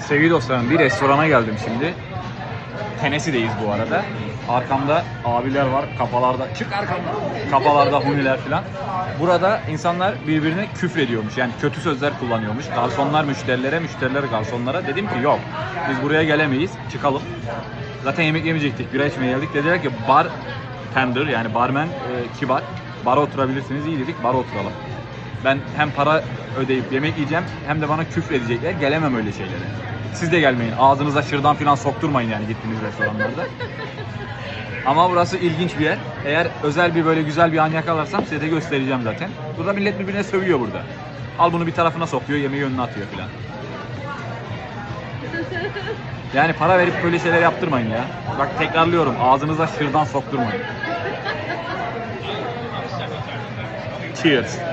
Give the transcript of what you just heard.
Sevgili dostlarım bir restorana geldim şimdi. Tennessee'deyiz bu arada. Arkamda abiler var kafalarda çık arkamda kafalarda huniler falan. Burada insanlar birbirine küfrediyormuş yani kötü sözler kullanıyormuş. Garsonlar müşterilere, müşteriler garsonlara. Dedim ki yok biz buraya gelemeyiz çıkalım. Zaten yemek yemeyecektik bira içmeye geldik. Dediler ki bar tender yani barmen e, kibar. Bara oturabilirsiniz iyi dedik bara oturalım. Ben hem para ödeyip yemek yiyeceğim hem de bana küfür edecekler. Gelemem öyle şeylere. Siz de gelmeyin. Ağzınıza şırdan falan sokturmayın yani gittiğiniz restoranlarda. Ama burası ilginç bir yer. Eğer özel bir böyle güzel bir an yakalarsam size de göstereceğim zaten. Burada millet birbirine sövüyor burada. Al bunu bir tarafına sokuyor, yemeği önüne atıyor filan. Yani para verip böyle şeyler yaptırmayın ya. Bak tekrarlıyorum ağzınıza şırdan sokturmayın. Cheers.